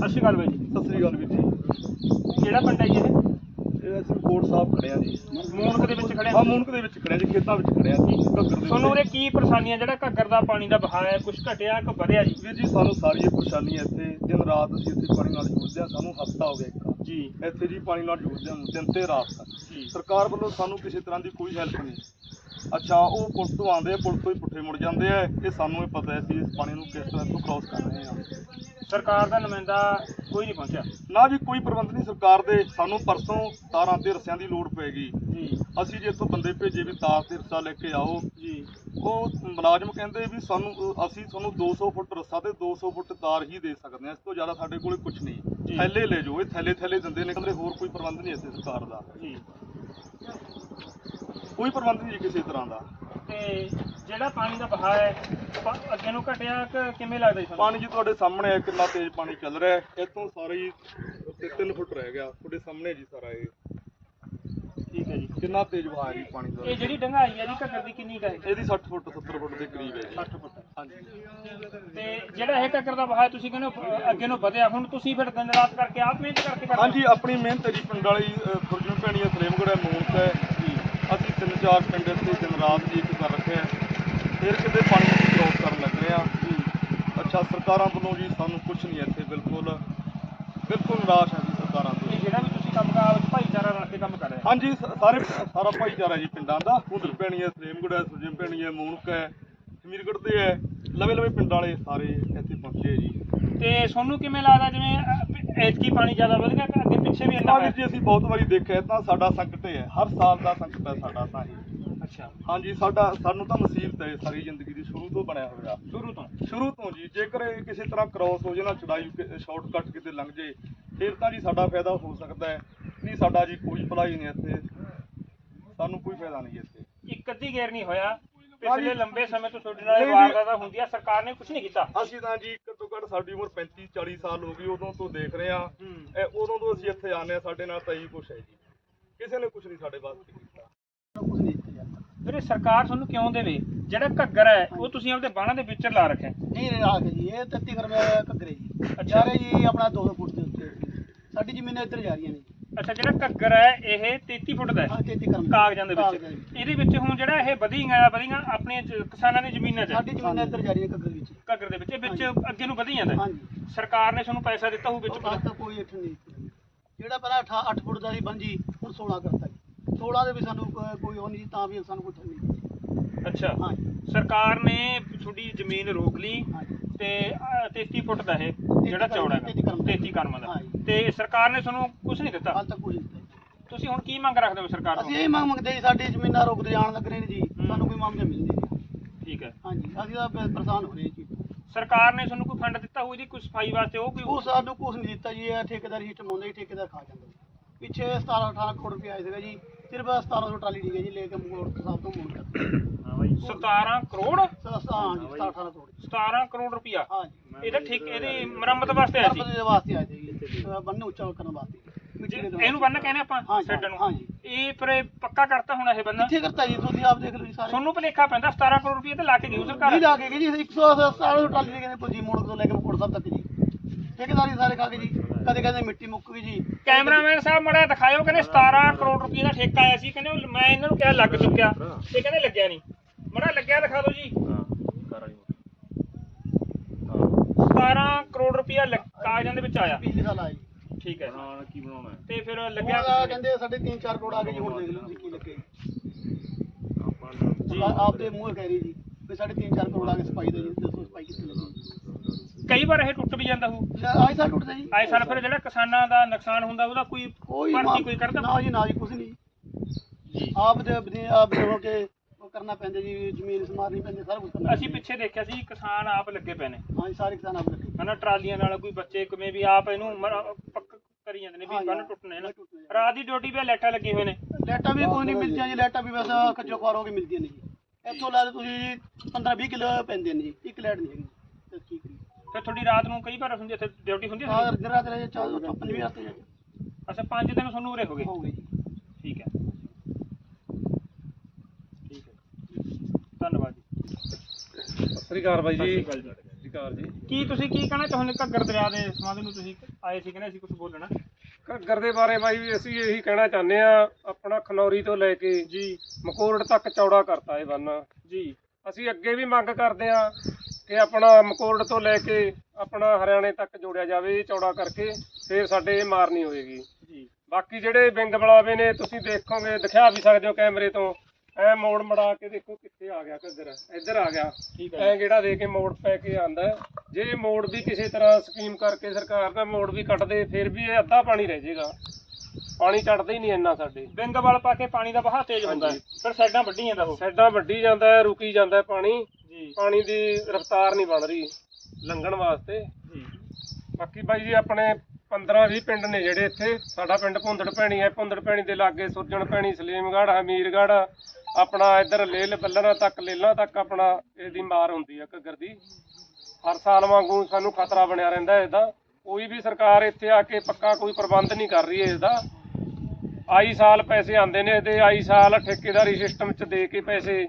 ਸਤਿ ਸ਼੍ਰੀ ਅਕਾਲ ਬਾਈ ਜੀ। ਸਤਿ ਸ੍ਰੀ ਅਕਾਲ ਵੀਰ ਜੀ। ਕਿਹੜਾ ਪਿੰਡ ਹੈ ਜੀ ਇਹ? ਇਹ ਅਸੀਂ ਕੋਟ ਸਾਹਿਬ ਖੜੇ ਆ ਜੀ। ਮੂਨਕ ਦੇ ਵਿੱਚ ਖੜੇ ਹਾਂ ਮੂਨਕ ਦੇ ਵਿੱਚ ਖੜੇ ਆ ਜੀ ਖੇਤਾਂ ਵਿੱਚ ਖੜੇ ਆ ਜੀ ਘੱਗਰ ਦੇ ਤੁਹਾਨੂੰ ਉਰੇ ਵਿੱਚ। ਕੀ ਪਰੇਸ਼ਾਨੀਆਂ ਜਿਹੜਾ ਘੱਗਰ ਦਾ ਪਾਣੀ ਦਾ ਵਹਾਅ ਹੈ ਕੁਝ ਘਟਿਆ ਕਿ ਵਧਿਆ ਜੀ? ਵੀਰ ਜੀ ਸਾਨੂੰ ਸਾਰੀ ਇਹ ਪਰੇਸ਼ਾਨੀ ਹੈ ਇੱਥੇ ਦਿਨ ਰਾਤ ਅਸੀਂ ਇੱਥੇ ਪਾਣੀ ਨਾਲ ਜੂਝਦੇ ਹਾਂ ਸਾਨੂੰ ਹਫਤਾ ਹੋ ਗਿਆ ਇੱਕ ਜੀ। ਇੱਥੇ ਜੀ ਪਾਣੀ ਨਾਲ ਜੂਝਦੇ ਹਾਂ ਦਿਨ ਤੇ ਰਾਤ। ਸਰਕਾਰ ਵੱਲੋਂ ਸਾਨੂੰ ਕਿਸੇ ਤਰ੍ਹਾਂ ਦੀ ਕੋਈ ਹੈਲਪ ਨਹੀਂ। ਅੱਛਾ ਉਹ ਪੁਲ ਤੋਂ ਆਉਂਦੇ ਆ ਪੁਲ ਤੋਂ ਹੀ ਪੁੱਠੇ ਮੁੜ ਜਾਂਦੇ ਆ। ਇਹ ਸਾਨੂੰ ਇਹ ਪਤਾ ਹੈ ਇਸ ਪਾਣੀ ਨੂੰ ਕਿਸ ਤਰ੍ਹਾਂ ਤੋਂ ਕ੍ਰਾਸ ਕਰ ਰਹੇ ਹਾਂ। ਸਰਕਾਰ ਦਾ ਨੁਮਾਇੰਦਾ ਕੋਈ ਨਹੀਂ ਪਹੁੰਚਿਆ। ਨਾ ਜੀ ਕੋਈ ਪ੍ਰਬੰਧ ਨਹੀਂ। ਸਰਕਾਰ ਦੇ ਸਾਨੂੰ ਪਰਸੋਂ ਤਾਰਾਂ ਤੇ ਰਸਿਆਂ ਦੀ ਲੋੜ ਪੈਗੀ ਜੀ। ਅਸੀਂ ਜੇ ਇੱਥੋਂ ਬੰਦੇ ਭੇਜੇ ਵੀ ਤਾਰ ਤੇ ਰਸਾ ਲੈ ਕੇ ਆਓ। ਜੀ। ਉਹ ਮੁਲਾਜ਼ਮ ਕਹਿੰਦੇ ਵੀ ਸਾਨੂੰ ਅਸੀਂ ਤੁਹਾਨੂੰ 200 ਫੁੱਟ ਰੱਸਾ ਤੇ 200 ਫੁੱਟ ਤਾਰ ਹੀ ਦੇ ਸਕਦੇ ਹਾਂ। ਇਸ ਤੋਂ ਜ਼ਿਆਦਾ ਸਾਡੇ ਕੋਲੇ ਕੁਝ ਨਹੀਂ। ਜੀ। ਥੈਲੇ ਲੈ ਜਾਓ। ਇਹ ਥੈਲੇ ਥੈਲੇ ਦਿੰਦੇ ਨੇ। ਕਹਿੰਦੇ ਹੋਰ ਕੋਈ ਪ੍ਰਬੰਧ ਨਹੀਂ ਇੱਥੇ ਸਰਕਾਰ ਦਾ। ਜੀ। ਕੋਈ ਪ੍ਰਬੰਧ ਨਹੀਂ ਜੀ ਕਿਸੇ ਤਰ੍ਹਾਂ ਦਾ। ਤੇ ਜਿਹੜਾ ਪਾਣੀ ਦਾ ਵਹਾਅ ਹੈ ਪ- ਅੱਗੇ ਨੂੰ ਘਟਿਆ ਕਿ ਕਿਵੇਂ ਲੱਗਦਾ ਜੀ ਤੁਹਾਨੂੰ? ਪਾਣੀ ਜੀ ਤੁਹਾਡੇ ਸਾਹਮਣੇ ਹੈ ਕਿੰਨਾ ਤੇਜ਼ ਪਾਣੀ ਚੱਲ ਰਿਹਾ ਹੈ। ਇੱਥੋਂ ਸਾਰਾ ਹੀ 3 ਫੁੱਟ ਰਹਿ ਗਿਆ। ਤੁਹਾਡੇ ਸਾਹਮਣੇ ਜੀ ਸਾਰਾ ਇਹ। ਠੀਕ ਹੈ ਜੀ। ਕਿੰਨਾ ਤੇਜ਼ ਵਹਾਅ ਹੈ ਜੀ ਪਾਣੀ ਦਾ? ਇਹ ਜਿਹੜੀ ਡੰਗਾਈ ਹੈ ਜੀ ਘੱਗਰ ਦੀ ਕਿੰਨੀ ਕੁ ਹੈ? ਇਹਦੀ 60 ਫੁੱਟ 70 ਫੁੱਟ ਦੇ ਕਰੀਬ ਹੈ ਜੀ। 60 ਫੁੱਟ। ਹਾਂਜੀ। ਤੇ ਜਿਹੜਾ ਇਹ ਘੱਗਰ ਦਾ ਵਹਾਅ ਤੁਸੀਂ ਕਹਿੰਦੇ ਹੋ, ਅ, ਅੱਗੇ ਨੂੰ ਵਧਿਆ। ਹੁਣ ਤੁਸੀਂ ਫਿਰ ਦਿਨ ਰਾਤ ਕਰਕੇ ਆਪ ਮਿਹਨਤ ਕਰਕੇ ਕਰਦੇ ਹੋ? ਹਾਂਜੀ ਆਪਣੀ ਮਿਹਨਤ ਹੈ ਜੀ। ਪਿੰਡ ਵਾਲੀ ਫੁਰਜਨ ਭੈਣੀ ਹੈ ਫਰੇਮਗੜ ਹੈ ਮੂਨਕ ਹੈ। ਜੀ। ਅਸੀਂ ਤਿੰਨ ਚਾਰ ਪਿੰਡ ਇੱਥੇ ਦਿਨ ਰਾਤ ਜੀ ਇੱਕ ਕਰ ਰੱਖਿਆ ਹੈ। ਫਿਰ ਕਿਤੇ ਪਾਣੀ ਦੀ ਕ੍ਰੋਸ ਕਰਨ ਲੱਗ ਰਹੇ ਆ। ਅੱਛਾ ਸਰਕਾਰਾਂ ਵੱਲੋਂ ਜੀ ਸਾਨੂੰ ਕੁਝ ਨਹੀਂ ਇੱਥੇ ਬਿਲਕੁਲ। ਬਿਲਕੁਲ ਨਿਰਾਸ਼ ਹੈ ਜੀ ਸਰਕਾਰਾਂ ਤੋਂ। ਜਿਹੜਾ ਵੀ ਤੁਸੀਂ ਕੰਮ ਕਾਰ ਭਾਈਚਾਰਾ ਰਲ ਕੇ ਕੰਮ ਕਰ ਰਹੇ ਹਾਂਜੀ ਸ- ਸਾਰੇ ਸਾਰਾ ਭਾਈਚਾਰਾ ਜੀ ਪਿੰਡਾਂ ਦਾ। ਉਧਰ ਭੈਣੀ ਹੈ ਫਰੇਮਗੜ ਹੈ ਸੁਜਨ ਭੈਣੀ ਹੈ ਮੂਨਕ ਹੈ ਹਮੀਰਗੜ ਦੇ ਹੈ ਲਵੇ ਲਵੇ ਪਿੰਡ ਵਾਲੇ ਸਾਰੇ ਇੱਥੇ ਪਹੁੰਚੇ ਜੀ। ਤੇ ਤੁਹਾਨੂੰ ਕਿਵੇਂ ਲੱਗਦਾ ਜਿਵੇਂ ਐਤਕੀ ਪਾਣੀ ਜ਼ਿਆਦਾ ਵਧ ਗਿਆ ਕਿ ਅੱਗੇ ਪਿੱਛੇ ਵੀ ਇੰਨਾ ਵੀਰ ਜੀ ਅਸੀਂ ਬਹੁਤ ਵਾਰੀ ਦੇਖਿਆ ਇਹ ਤਾਂ ਸਾਡਾ ਸੰਕਟ ਹੈ। ਹਰ ਸਾਲ ਦਾ ਸੰਕਟ ਹੈ ਸਾਡਾ ਤਾਂ ਇਹ। ਅੱਛਾ। ਹਾਂਜੀ ਸਾਡਾ ਸਾਨੂੰ ਤਾਂ ਮੁਸੀਬਤ ਹੈ ਸਾਰੀ ਜ਼ਿੰਦਗੀ ਦੀ ਸ਼ੁਰੂ ਤੋਂ ਬਣਿਆ ਹੋਇਆ। ਸ਼ੁਰੂ ਤੋਂ? ਸ਼ੁਰੂ ਤੋਂ ਜੀ। ਜੇਕਰ ਇਹ ਕਿਸੇ ਤਰ੍ਹਾਂ ਕ੍ਰਾਸ ਹੋ ਜੇ ਨਾ ਚੜਾਈ ਸ਼ਾਰਟਕਟ ਕਿਤੇ ਲੰਘ ਜੇ ਫਿਰ ਤਾਂ ਜੀ ਸਾਡਾ ਫਾਇਦਾ ਹੋ ਸਕਦਾ ਹੈ। ਨਹੀਂ ਸਾਡਾ ਜੀ ਕੋਈ ਭਲਾਈ ਨਹੀਂ ਇੱਥੇ। ਸਾਨੂੰ ਕੋਈ ਫਾਇਦਾ ਨਹੀਂ ਇੱਥੇ। ਇੱਕ ਅੱਧੀ ਗੇਰ ਨਹੀਂ ਹੋਇਆ। ਪਿਛਲੇ। ਲੰਬੇ ਸਮੇਂ ਤੋਂ ਤੁਹਾਡੇ ਨਾਲ। ਵਾਰਦਾਤਾਂ ਹੁੰਦੀਆਂ ਸਰਕਾਰ ਨੇ ਕੁਝ ਨਹੀਂ ਕੀਤਾ। ਅਸੀਂ ਤਾਂ ਜੀ ਘੱਟੋ ਘੱਟ ਸਾਡੀ ਉਮਰ 35 40 ਸਾਲ ਹੋ ਗਈ। ਉਦੋਂ ਤੋਂ ਦੇਖ ਰਹੇ ਹੂੰ। ਇਹ ਉਦੋਂ ਤੋਂ ਅਸੀਂ ਇੱਥੇ ਆਨੇ ਆ ਸਾਡੇ ਨਾਲ ਤਾਂ ਇਹੀ ਕੁਛ ਹੈ ਜੀ। ਕਿਸੇ ਨੇ ਕੁਛ ਨਹੀਂ ਸਾਡੇ ਵਾਸਤੇ ਕੀਤਾ। ਵੀਰੇ ਸਰਕਾਰ ਤੁਹਾਨੂੰ ਕਿਉਂ ਦੇਵੇ? ਜਿਹੜਾ ਘੱਗਰ ਹੈ ਉਹ ਤੁਸੀਂ ਆਪਦੇ ਬਾਣਾ ਦੇ ਵਿੱਚ ਲਾ ਰੱਖਿਆ। ਨਹੀਂ ਰਾਖ ਜੀ ਇਹ 33 ਕਰਮੇ ਘੱਗਰੇ ਜੀ। ਅੱਛਾ। ਜਾ ਆਪਣਾ 200 ਫੁੱਟ ਦੇ ਉੱਤੇ। ਸਾਡੀ ਜ਼ਮੀਨਾਂ ਇੱਧਰ ਜਾ ਰਹੀਆਂ ਨੇ। ਅੱਛਾ ਜਿਹੜਾ ਘੱਗਰ ਹੈ ਇਹ 33 ਫੁੱਟ ਦਾ ਹੈ ਹਾਂ 33 ਕਰਮੇ ਕਾਗਜ਼ਾਂ ਦੇ ਵਿੱਚ। ਇਹਦੇ ਵਿੱਚ ਹੁਣ ਜਿਹੜਾ ਇਹ ਵਧੀਆਂ ਵਧੀਆਂ ਆਪਣੀਆਂ ਜ- ਕਿਸਾਨਾਂ ਦੀ ਜ਼ਮੀਨਾਂ 'ਚ। ਸਾਡੀ ਜ਼ਮੀਨਾਂ ਇੱਧਰ ਜਾ ਰਹੀਆਂ ਘੱਗਰ ਵਿੱਚ। ਘੱਗਰ ਦੇ ਵਿੱਚ ਇਹ ਵਿੱਚ ਅੱਗੇ ਨੂੰ ਵਧੀ ਜਾਂਦਾ ਸਰਕਾਰ ਨੇ ਤੁਹਾਨੂੰ ਪੈਸਾ ਦਿੱਤਾ ਹੋਊ ਵਿੱਚ ਕੋਈ ਇੱਥੇ ਨਹੀਂ। ਜਿਹੜਾ ਪਹਿਲਾਂ 8 8 ਫੁੱਟ ਦਾ ਸੀ ਬੰਜੀ ਹੁਣ 16 ਕਰਤਾ 16 ਦੇ ਵੀ ਸਾਨੂੰ ਕੋ- ਕੋਈ ਉਹ ਨਹੀਂ ਤਾਂ ਵੀ ਸਾਨੂੰ ਕੁਛ ਨਹੀਂ। ਅੱਛਾ। ਹਾਂਜੀ। ਸਰਕਾਰ ਨੇ ਤੁਹਾਡੀ ਜ਼ਮੀਨ ਰੋਕ ਲਈ ਹਾਂਜੀ। ਤੇ ਅਹ, 33 ਫੁੱਟ ਦਾ ਇਹ ਜਿਹੜਾ ਕਰਮ- ਚੌੜਾ ਹੈ 33 ਕਰਮ। 33 ਕਰਮਾਂ ਦਾ। ਹਾਂਜੀ। ਤੇ ਸਰਕਾਰ ਨੇ ਤੁਹਾਨੂੰ ਕੁਝ ਨਹੀਂ ਦਿੱਤਾ? ਹਾਲ ਤੱਕ ਕੁਝ ਨਹੀਂ ਤੁਸੀਂ ਹੁਣ ਕੀ ਮੰਗ ਰੱਖਦੇ ਹੋ ਸਰਕਾਰ ਅਸੀਂ ਤੋਂ ਇਹ ਮੰਗ ਮੰਗਦੇ ਜੀ ਸਾਡੀ ਜ਼ਮੀਨਾਂ ਰੁਕਦੇ ਜਾਣ ਲੱਗ ਰਹੇ ਨੇ ਜੀ। ਸਾਨੂੰ ਕੋਈ ਮਾਮਲਾ ਮਿਲ ਨਹੀਂ ਠੀਕ ਹੈ। ਹਾਂਜੀ ਅਸੀਂ ਤਾਂ ਪ- ਪਰੇਸ਼ਾਨ ਹੋ ਰਹੇ ਜੀ। ਸਰਕਾਰ ਨੇ ਤੁਹਾਨੂੰ ਕੋਈ ਫੰਡ ਦਿੱਤਾ ਹੋਊ ਜੀ ਕੋਈ ਸਫ਼ਾਈ ਵਾਸਤੇ ਉਹ ਉਹ ਕੋਈ ਸਾਨੂੰ ਕੁਛ ਨਹੀਂ ਦਿੱਤਾ ਜੀ ਇਹ ਠੇਕੇਦਾਰ ਹੁੰਦਾ ਜੀ ਠੇਕੇਦਾਰ ਖਾ ਜਾਂਦਾ ਜੀ। ਪਿੱਛੇ 17 18 ਕਰੋੜ ਰੁਪਏ ਆਏ ਸੀਗਾ ਜੀ। ਸਿਰਫ 1700 ਟਰਾਲੀ ਜੀ ਲੈ ਕੇ ਮੋੜ ਸਾਹਿਬ ਤੋਂ ਮੋੜ ਕਰ ਹਾਂ ਬਾਈ। 17 ਕਰੋੜ? ਹਾਂ ਜੀ 17 18 ਕਰੋੜ। 17 ਕਰੋੜ ਰੁਪਇਆ? ਹਾਂ ਜੀ। ਇਹਦਾ ਠੀਕ ਇਹਦੀ ਮੁਰੰਮਤ ਵਾਸਤੇ ਆਇਆ ਸੀ? ਸਰਬਤ ਦੇ ਵਾਸਤੇ ਆਏ ਸੀ ਜੀ। ਅਹ ਬੰਨ ਉੱਚਾ ਕਰਨ ਵਾਸਤੇ। ਮਿੱਟੀ ਦੇ ਇਹਨੂੰ ਬੰਨ ਕਹਿੰਦੇ ਆਪਾਂ ਹਾਂ ਛੱਡਣ ਨੂੰ। ਹਾਂ ਜੀ। ਇਹ ਪਰ ਇਹ ਪੱਕਾ ਕਰਤਾ ਹੁਣ ਇਹ ਬੰਨ ਕਿੱਥੇ ਕਰਤਾ ਜੀ? ਤੁਸੀਂ ਆਪ ਦੇਖ ਲਓ ਜੀ ਸਾਰੇ। ਤੁਹਾਨੂੰ ਭਲੇਖਾ ਪੈਂਦਾ 17 ਕਰੋੜ ਰੁਪਏ ਤੇ ਲਾ ਕੇ ਗਈ ਸਰਕਾਰ। ਨਹੀਂ ਲਾ ਕੇ ਗਏ ਜੀ 117 ਟਰਾਲੀ ਦੇ ਕਹਿੰਦੇ ਪੁੱਜੀ ਮੋੜ ਤੋਂ ਲੈ ਕੇ ਮੋੜ ਸਾਹਿਬ ਤੱਕ ਜੀ। ਠੇਕੇਦਾਰੀ ਸਾਰੇ ਖਾ ਕੇ ਜੀ। ਕਦੇ ਕਹਿੰਦੇ ਮਿੱਟੀ ਮੁੱਕ ਗਈ ਜੀ। ਕੈਮਰਾਮੈਨ ਸਾਹਿਬ ਮੜਾ ਦਿਖਾਇਓ ਕਹਿੰਦੇ 17 ਕਰੋੜ ਰੁਪਏ ਦਾ ਠੇਕਾ ਆਇਆ ਸੀ। ਕਹਿੰਦੇ ਉਹ ਮੈਂ ਇਹਨਾਂ ਨੂੰ ਕਿਹਾ ਲੱਗ ਚੁੱਕਿਆ। ਤੇ ਕਹਿੰਦੇ ਲੱਗਿਆ ਨਹੀਂ। ਮੜਾ ਲੱਗਿਆ ਦਿਖਾ ਦਿਓ ਜੀ। 17 ਕਰੋੜ ਰੁਪਇਆ ਕਾਗਜ਼ਾਂ ਦੇ ਵਿੱਚ ਆਇਆ। ਪਿਛਲੇ ਸਾਲ ਆਇਆ ਜੀ। ਠੀਕ ਹੈ ਕੀ ਬਣਾਉਣਾ ਤੇ ਫਿਰ ਲੱਗਿਆ ਕਹਿੰਦੇ ਸਾਡੇ 3-4 ਕਰੋੜ ਆ ਗਏ ਜੀ ਹੁਣ ਦੇਖ ਲਓ ਤੁਸੀਂ ਕੀ ਲੱਗੇ। ਜੀ ਆ- ਆਪ ਦੇ ਮੂੰਹ ਕਹਿ ਰਹੀ ਜੀ ਵੀ ਸਾਡੇ 3-4 ਕਰੋੜ ਆ ਗਏ ਸਫ਼ਾਈ ਦਾ ਜੀ ਦੱਸੋ ਸਫ਼ਾਈ ਕਿੱਥੇ ਲੱਗੀ। ਕਈ ਵਾਰ ਇਹ ਟੁੱਟ ਵੀ ਜਾਂਦਾ ਹੋਊ ਆਈ ਸਾਲ ਟੁੱਟਦਾ ਜੀ। ਆਏ ਸਾਲ ਫਿਰ ਜਿਹੜਾ ਕਿਸਾਨਾਂ ਦਾ ਨੁਕਸਾਨ ਹੁੰਦਾ ਉਹਦਾ ਕੋਈ ਕੋਈ ਭਰਤੀ ਕੋਈ ਕਰਦਾ? ਨਾ ਜੀ ਨਾ ਜੀ ਕੁਝ ਨਹੀਂ। ਜੀ। ਆਪ ਦੇ ਆਪਣੇ ਆਪ ਦੇ ਹੋ ਕੇ ਉਹ ਕਰਨਾ ਪੈਂਦਾ ਜੀ ਜ਼ਮੀਨ ਸਮਾਰਨੀ ਪੈਂਦੀ ਸਾਰਾ ਕੁਝ ਕਰਨਾ ਅਸੀਂ ਪਿੱਛੇ ਦੇਖਿਆ ਸੀ ਕਿਸਾਨ ਆਪ ਲੱਗੇ ਪਏ ਨੇ। ਹਾਂ ਜੀ ਸਾਰੇ ਕਿਸਾਨ ਆਪ ਲੱਗੇ ਹਨਾ ਟਰਾਲੀਆਂ ਨਾਲ ਕੋਈ ਬੱਚੇ ਕਿਵੇਂ ਵੀ ਆਪ ਇਹਨੂੰ ਪੱਕ ਕਰੀ ਜਾਂਦੇ ਨੇ ਵੀ ਬੰਨ। ਟੁੱਟਣੇ ਨਾ। ਰਾਤ ਦੀ ਡਿਊਟੀ ਵੀ ਲਾਈਟਾਂ ਲੱਗੀ ਹੋਏ ਨੇ। ਲੈਟਾਂ ਵੀ ਕੋਈ ਨਹੀਂ ਮਿਲਦੀਆਂ ਜੀ ਲੈਟਾਂ ਵੀ ਵੈਸਾ ਖੱਜੋ ਖਾਰ ਹੋ ਕੇ ਮਿਲਦੀਆਂ ਨੇ ਜੀ। ਇੱਥੋਂ ਲਾ ਲਓ ਤੁਸੀਂ 15-20 ਕਿਲੋ ਪੈਂਦੇ ਨੇ ਜੀ ਇੱਕ ਲੈਟ ਨਹੀਂ ਹੈਗੀ। ਤੇ ਕੀ ਕਰੀਏ ਫਿਰ ਤੁਹਾਡੀ ਰਾਤ ਨੂੰ ਕਈ ਵਾਰ ਹੁੰਦੀ ਇੱਥੇ ਡਿਊਟੀ ਹੁੰਦੀ ਹੈ ਦਿਨ ਰਾਤ ਰਹੇ ਚਾਹ ਚੱਪਲ ਵੀ ਆਤੇ। ਜੀ ਅੱਛਾ ਪੰਜ ਦਿਨ ਤੁਹਾਨੂੰ ਉਰੇ ਹੋ ਗਏ? ਹੋ ਜੀ ਠੀਕ ਹੈ। ਠੀਕ ਹੈ। ਧੰਨਵਾਦ ਜੀ। ਸ੍ਰੀ ਅਕਾਲ ਬਾਈ ਸਤਿ ਜੀ। ਸ਼੍ਰੀ ਅਕਾਲ ਜੀ। ਕੀ ਤੁਸੀਂ ਕੀ ਕਹਿਣਾ ਚਾਹੁੰਦੇ ਘੱਗਰ ਦਰਿਆ ਦੇ ਸੰਬੰਧ ਨੂੰ? ਤੁਸੀਂ ਆਏ ਸੀ ਕਹਿੰਦੇ ਅਸੀਂ ਕੁਝ ਬੋਲਣਾ। ਘੱਗਰ ਦੇ ਬਾਰੇ ਬਾਈ ਵੀ ਅਸੀਂ ਇਹੀ ਕਹਿਣਾ ਚਾਹੁੰਦੇ ਆ ਆਪਣਾ ਖਨੌਰੀ ਤੋਂ ਲੈ ਕੇ ਜੀ। ਮਕੋਰਡ ਤੱਕ ਚੌੜਾ ਕਰਤਾ ਇਹ ਬੰਨ। ਜੀ। ਅਸੀਂ ਅੱਗੇ ਵੀ ਮੰਗ ਕਰਦੇ ਆ ਕਿ ਆਪਣਾ ਮਕੋਰਡ ਤੋਂ ਲੈ ਕੇ ਆਪਣਾ ਹਰਿਆਣੇ ਤੱਕ ਜੋੜਿਆ ਜਾਵੇ ਇਹ ਚੌੜਾ ਕਰਕੇ ਫਿਰ ਸਾਡੇ ਇਹ ਮਾਰ ਨਹੀਂ ਹੋਏਗੀ। ਜੀ। ਬਾਕੀ ਜਿਹੜੇ ਬਿੰਗ ਬਲਾਵੇ ਨੇ ਤੁਸੀਂ ਦੇਖੋਗੇ ਦਿਖਾ ਵੀ ਸਕਦੇ ਹੋ ਕੈਮਰੇ ਤੋਂ। ਐ ਮੋੜ ਮੜਾ ਕੇ ਦੇਖੋ ਕਿੱਥੇ ਆ ਗਿਆ ਘੱਗਰ। ਇੱਧਰ ਆ ਗਿਆ। ਐ ਜਿਹੜਾ ਦੇ ਕੇ ਮੋੜ ਪੈ ਕੇ ਆਂਦਾ। ਜੇ ਇਹ ਮੋੜ ਵੀ ਕਿਸੇ ਤਰ੍ਹਾਂ ਸਕੀਮ ਕਰਕੇ ਸਰਕਾਰ ਦਾ ਮੋੜ ਵੀ ਕੱਟ ਦੇ ਫਿਰ ਵੀ ਇਹ ਅੱਧਾ ਪਾਣੀ ਰਹਿ ਜਾਏਗਾ ਪਾਣੀ ਚੜਦਾ ਹੀ ਨਹੀਂ ਇੰਨਾ ਸਾਡੇ। ਬਿੰਗ ਵਾਲ ਪਾ ਕੇ ਪਾਣੀ ਦਾ ਵਹਾਅ ਤੇਜ਼ ਹੁੰਦਾ। ਫਿਰ ਸਾਈਡਾਂ ਵੱਢੀ ਜਾਂਦਾ ਉਹ। ਸਾਈਡਾਂ ਵੱਢੀ ਜਾਂਦਾ ਹੈ ਰੁਕੀ ਜਾਂਦਾ ਹੈ ਪਾਣੀ। ਜੀ। ਪਾਣੀ ਦੀ ਰਫ਼ਤਾਰ ਨਹੀਂ ਬਣ ਰਹੀ ਲੰਘਣ ਵਾਸਤੇ। ਜੀ। ਬਾਕੀ ਬਾਈ ਜੀ ਆਪਣੇ 15 20 ਪਿੰਡ ਨੇ ਜਿਹੜੇ ਇੱਥੇ। ਸਾਡਾ ਪਿੰਡ ਭੁੰਦੜ ਭੈਣੀ ਹੈ ਭੁੰਦੜ ਭੈਣੀ ਦੇ ਲਾਗੇ ਸੁਰਜਣ ਭੈਣੀ ਸਲੀਮਗੜ੍ਹ ਹਮੀਰਗੜ੍ਹ ਆਪਣਾ ਇੱਧਰ ਲੇਲ ਬੱਲਰਾਂ ਤੱਕ ਲੇਲਾਂ ਤੱਕ ਆਪਣਾ ਇਹਦੀ ਮਾਰ ਹੁੰਦੀ ਹੈ ਘੱਗਰ ਦੀ। ਹਰ ਸਾਲ ਵਾਂਗੂ ਸਾਨੂੰ ਖਤਰਾ ਬਣਿਆ ਰਹਿੰਦਾ ਹੈ ਇਹਦਾ। ਕੋਈ ਵੀ ਸਰਕਾਰ ਇੱਥੇ ਆ ਕੇ ਪੱਕਾ ਕੋਈ ਪ੍ਰਬੰਧ ਨਹੀਂ ਕਰ ਰਹੀ ਹੈ ਇਹਦਾ। ਆਈ ਸਾਲ ਪੈਸੇ ਆਉਂਦੇ ਨੇ ਇਹਦੇ। ਆਈ ਸਾਲ ਠੇਕੇਦਾਰੀ ਸਿਸਟਮ 'ਚ ਦੇ ਕੇ ਪੈਸੇ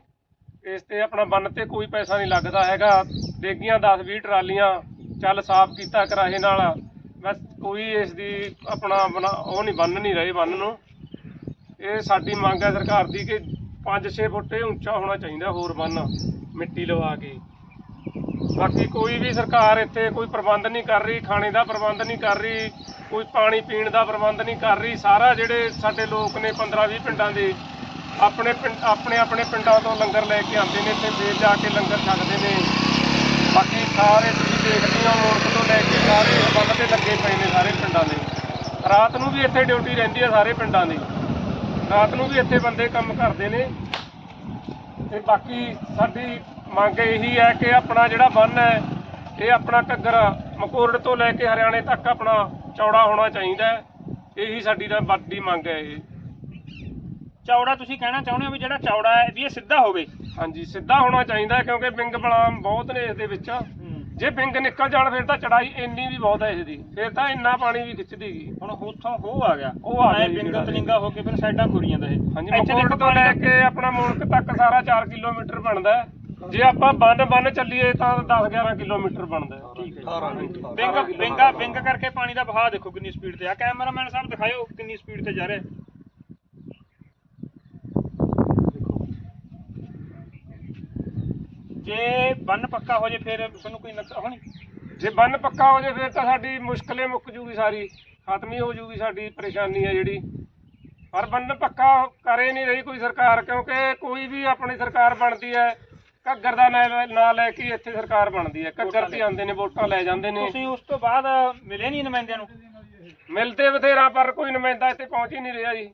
ਇਸ ਤੇ ਆਪਣਾ ਬੰਨ ਤੇ ਕੋਈ ਪੈਸਾ ਨਹੀਂ ਲੱਗਦਾ ਹੈਗਾ। ਡੇਗੀਆਂ 10 20 ਟਰਾਲੀਆਂ ਚੱਲ ਸਾਫ਼ ਕੀਤਾ ਕਰਾਹੇ ਨਾਲ। ਬਸ ਕੋਈ ਇਸ ਦੀ ਆਪਣਾ ਬਣਾ- ਉਹ ਨਹੀਂ, ਬੰਨ ਨਹੀਂ ਰਹੇ ਬੰਨ ਨੂੰ। ਇਹ ਸਾਡੀ ਮੰਗ ਹੈ ਸਰਕਾਰ ਦੀ ਕਿ 5-6 ਫੁੱਟ ਉੱਚਾ ਹੋਣਾ ਚਾਹੀਦਾ ਹੋਰ ਬੰਨ ਮਿੱਟੀ ਲਵਾ ਕੇ। ਬਾਕੀ ਕੋਈ ਵੀ ਸਰਕਾਰ ਇੱਥੇ ਕੋਈ ਪ੍ਰਬੰਧ ਨਹੀਂ ਕਰ ਰਹੀ, ਖਾਣੇ ਦਾ ਪ੍ਰਬੰਧ ਨਹੀਂ ਕਰ ਰਹੀ, ਕੋਈ ਪਾਣੀ ਪੀਣ ਦਾ ਪ੍ਰਬੰਧ ਨਹੀਂ ਕਰ ਰਹੀ। ਸਾਰਾ ਜਿਹੜੇ ਸਾਡੇ ਲੋਕ ਨੇ 15-20 ਪਿੰਡਾਂ ਦੇ ਆਪਣੇ ਪਿੰਡ, ਆਪਣੇ ਆਪਣੇ ਪਿੰਡਾਂ ਤੋਂ ਲੰਗਰ ਲੈ ਕੇ ਆਉਂਦੇ ਨੇ ਤੇ ਫੇਰ ਜਾ ਕੇ ਲੰਗਰ ਛਕਦੇ ਨੇ। ਬਾਕੀ ਸਾਰੇ ਤੁਸੀਂ ਦੇਖਦੇ ਹੋ ਮੋਰਕ ਤੋਂ ਲੈ ਕੇ ਸਾਰੇ ਬੰਦ ਤੇ ਲੱਗੇ ਪਏ ਨੇ ਸਾਰੇ ਪਿੰਡਾਂ ਦੇ। ਰਾਤ ਨੂੰ ਵੀ ਇੱਥੇ ਡਿਊਟੀ ਰਹਿੰਦੀ ਹੈ ਸਾਰੇ ਪਿੰਡਾਂ ਦੀ। ਰਾਤ ਨੂੰ ਵੀ ਇੱਥੇ ਬੰਦੇ ਕੰਮ ਕਰਦੇ ਨੇ। ਤੇ ਬਾਕੀ ਸਾਡੀ ਮੰਗ ਇਹੀ ਹੈ ਕਿ ਆਪਣਾ ਜਿਹੜਾ ਬੰਨ ਹੈ, ਇਹ ਆਪਣਾ ਘੱਗਰ ਮਕੋਰੜ ਤੋਂ ਲੈ ਕੇ ਹਰਿਆਣੇ ਤੱਕ ਆਪਣਾ ਚੌੜਾ ਹੋਣਾ ਚਾਹੀਦਾ ਇਹੀ ਸਾਡੀ ਤਾਂ ਵੱਡੀ ਮੰਗ ਹੈ ਇਹ। ਚੌੜਾ ਤੁਸੀਂ ਕਹਿਣਾ ਚਾਹੁੰਦੇ ਹੋ ਵੀ ਜਿਹੜਾ ਚੌੜਾ ਹੈ ਵੀ ਇਹ ਸਿੱਧਾ ਹੋਵੇ? ਹਾਂਜੀ ਸਿੱਧਾ ਹੋਣਾ ਚਾਹੀਦਾ ਹੈ ਕਿਉਂਕਿ ਬਿੰਗ ਬਲਾਮ ਬਹੁਤ ਨੇ ਇਸ ਦੇ ਵਿੱਚ ਜੇ ਬਿੰਗ ਨਿਕਲ ਜਾਣ ਫਿਰ ਤਾਂ ਚੜਾਈ ਇੰਨੀ ਵੀ ਬਹੁਤ ਹੈ ਇਸ ਦੀ ਫਿਰ ਤਾਂ ਇੰਨਾ ਪਾਣੀ ਵੀ ਖਿੱਚ ਦੇਗੀ ਹੁਣ ਉੱਥੋਂ ਹੋ ਆ ਗਿਆ। ਉਹ ਆ ਗਿਆ ਜਿਹੜਾ ਤਲਿੰਗਾ ਹੋ ਕੇ ਫਿਰ ਸਾਈਡਾਂ ਖੁਰੀ ਜਾਂਦਾ ਇਹ। ਹਾਂਜੀ ਦੇਖੋ ਤੋਂ ਲੈ ਕੇ ਆਪਣਾ ਮੁਲਕ ਤੱਕ ਸਾਰਾ 4 ਕਿਲੋਮੀਟਰ ਬਣਦਾ ਹੈ। ਜੇ ਆਪਾਂ ਬੰਨ ਬੰਨ ਚੱਲੀਏ ਤਾਂ 10 11 ਕਿਲੋਮੀਟਰ ਬਣਦਾ ਹੈ। ਠੀਕ ਹੈ। 18 ਮਿੰਟ ਬਿੰਗ ਬਿੰਗਾ ਬਿੰਗ ਕਰਕੇ ਪਾਣੀ ਦਾ ਵਹਾਅ ਦੇਖੋ ਕਿੰਨੀ ਸਪੀਡ ਤੇ ਆ। ਕੈਮਰਾਮੈਨ ਸਾਹਿਬ ਦਿਖਾਇਓ ਕਿੰਨੀ ਸਪੀਡ ਤੇ ਜਾ ਰਿਹਾ ਜੇ ਬੰਨ ਪੱਕਾ ਹੋ ਜੇ ਫਿਰ ਤੁਹਾਨੂੰ ਕੋਈ ਨੁਕਸਾਨ ਨਹੀਂ ਜੇ ਬੰਨ ਪੱਕਾ ਹੋ ਜੇ ਫਿਰ ਤਾਂ ਸਾਡੀ ਮੁਸ਼ਕਲੇ ਮੁੱਕ ਜੂਗੀ ਸਾਰੀ ਖਤਮ ਹੀ ਹੋ ਜੂਗੀ ਸਾਡੀ ਪਰੇਸ਼ਾਨੀ ਹੈ ਜਿਹੜੀ। ਪਰ ਬੰਨ ਪੱਕਾ ਕਰੇ ਨਹੀਂ ਰਹੀ ਕੋਈ ਸਰਕਾਰ ਕਿਉਂਕਿ ਕੋਈ ਵੀ ਆਪਣੀ ਸਰਕਾਰ ਬਣਦੀ ਹੈ ਘੱਗਰ ਦਾ ਨਾਂ ਨਾਂ ਲੈ ਕੇ ਇੱਥੇ ਸਰਕਾਰ ਬਣਦੀ ਹੈ। ਘੱਗਰ ਤੇ ਆਉਂਦੇ ਨੇ ਵੋਟਾਂ ਲੈ ਜਾਂਦੇ ਨੇ। ਤੁਸੀਂ ਉਸ ਤੋਂ ਬਾਅਦ ਮਿਲੇ ਨਹੀਂ ਨੁਮਾਇੰਦਿਆਂ ਨੂੰ? ਮਿਲਦੇ ਬਥੇਰਾ ਪਰ ਕੋਈ ਨੁਮਾਇੰਦਾ ਇੱਥੇ ਪਹੁੰਚ ਹੀ ਨਹੀਂ ਰਿਹਾ ਜੀ।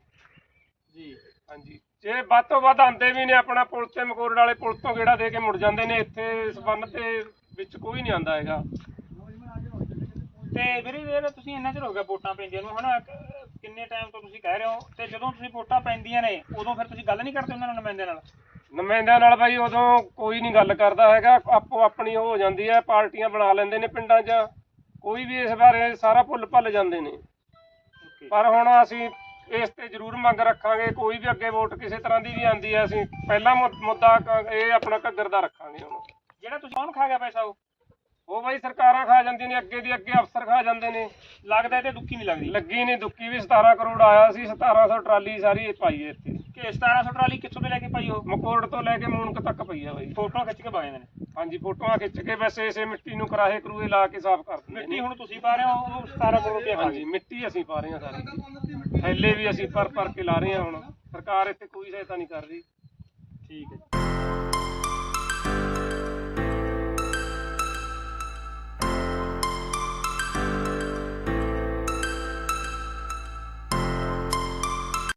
ਜੀ। ਹਾਂਜੀ। ਜੇ ਵੱਧ ਤੋਂ ਵੱਧ ਆਉਂਦੇ ਵੀ ਨੇ ਆਪਣਾ ਪੁਲ ਤੇ ਮਕੋਰੜ ਵਾਲੇ ਪੁਲ ਤੋਂ ਗੇੜਾ ਦੇ ਕੇ ਮੁੜ ਜਾਂਦੇ ਨੇ ਇੱਥੇ ਇਸ ਬੰਨ ਤੇ ਵਿੱਚ ਕੋਈ ਨਹੀਂ ਆਉਂਦਾ ਹੈਗਾ। ਤੇ ਵੀਰੇ ਇਹ ਤੁਸੀਂ ਇੰਨਾ ਚਿਰ ਹੋ ਗਿਆ ਵੋਟਾਂ ਪੈਂਦੀਆਂ ਨੂੰ ਹਨਾ? ਕਿੰਨੇ ਟਾਈਮ ਤੋਂ ਤੁਸੀਂ ਕਹਿ ਰਹੇ ਹੋ? ਤੇ ਜਦੋਂ ਤੁਸੀਂ ਵੋਟਾਂ ਪੈਂਦੀਆਂ ਨੇ ਉਦੋਂ ਫਿਰ ਤੁਸੀਂ ਗੱਲ ਨਹੀਂ ਕਰਦੇ ਉਹਨਾਂ ਨਾਲ ਨੁਮਾਇੰਦਿਆਂ ਨਾਲ? ਨੁਮਾਇੰਦਿਆਂ ਨਾਲ ਬਾਈ ਉਦੋਂ ਕੋਈ ਨਹੀਂ ਗੱਲ ਕਰਦਾ ਹੈਗਾ। ਆਪੋ ਆਪਣੀ ਹੋ ਜਾਂਦੀ ਹੈ ਪਾਰਟੀਆਂ ਬਣਾ ਲੈਂਦੇ ਨੇ ਪਿੰਡਾਂ 'ਚ। ਕੋਈ ਵੀ ਇਸ ਬਾਰੇ ਸਾਰਾ ਭੁੱਲ ਭੱਲ ਜਾਂਦੇ ਨੇ। ਪਰ ਹੁਣ ਅਸੀਂ ਇਸ ਤੇ ਜ਼ਰੂਰ ਮੰਗ ਰੱਖਾਂਗੇ, ਕੋਈ ਵੀ ਅੱਗੇ ਵੋਟ ਕਿਸੇ ਤਰ੍ਹਾਂ ਦੀ ਵੀ ਆਂਦੀ ਹੈ, ਅਸੀਂ ਪਹਿਲਾ ਮੁ- ਮੁੱਦਾ ਕ- ਇਹ ਆਪਣਾ ਘੱਗਰ ਦਾ ਰੱਖਾਂਗੇ ਹੁਣ। ਜਿਹੜਾ ਤੁਸੀਂ ਕੌਣ ਖਾ ਗਿਆ ਪੈਸਾ ਉਹ? ਉਹ ਬਾਈ ਸਰਕਾਰਾਂ ਖਾ ਜਾਂਦੀਆਂ ਨੇ, ਅੱਗੇ ਦੀ ਅੱਗੇ ਅਫਸਰ ਖਾ ਜਾਂਦੇ ਨੇ। ਲੱਗਦਾ ਇਹ ਤੇ ਦੁੱਖੀ ਨਹੀਂ ਲੱਗਦੀ। ਲੱਗੀ ਨਹੀਂ ਦੁੱਕੀ ਵੀ 17 ਕਰੋੜ ਆਇਆ ਸੀ 1700 ਟਰਾਲੀ ਸਾਰੀ ਪਾਈ ਹੈ ਇੱਥੇ। ਕਿ 1700 ਟਰਾਲੀ ਕਿੱਥੋਂ ਤੇ ਲੈ ਕੇ ਪਾਈ ਉਹ? ਮਕੋੜ ਤੋਂ ਲੈ ਕੇ ਮੂਨਕ ਤੱਕ ਪਈ ਆ ਬਾਈ। ਫੋਟੋਆਂ ਖਿੱਚ ਕੇ ਪਾ ਜਾਂਦੇ ਨੇ। ਹਾਂਜੀ ਫੋਟੋਆਂ ਖਿੱਚ ਕੇ ਵੈਸੇ ਇਸੇ ਮਿੱਟੀ ਨੂੰ ਕਰਾਹੇ ਕਰੂਏ ਲਾ ਕੇ ਸਾਫ਼ ਕਰ ਦਿੰਦੇ ਮਿੱਟੀ ਹੁਣ ਤੁਸੀਂ ਪਾ ਰਹੇ ਹੋ ਉਹ 17 ਕਰੋੜ ਰੁਪਏ ਖਾ ਹਾਂਜੀ ਮਿੱਟੀ ਅਸੀਂ ਪਾ ਰਹੇ ਹਾਂ ਸਾਰੀ। ਥੈਲੇ ਵੀ ਅਸੀਂ ਭਰ ਭਰ ਕੇ ਲਾ ਰਹੇ ਹਾਂ ਹੁਣ। ਸਰਕਾਰ ਇੱਥੇ ਕੋਈ ਸਹਾਇਤਾ ਨਹੀਂ ਕਰ ਰਹੀ। ਠੀਕ ਹੈ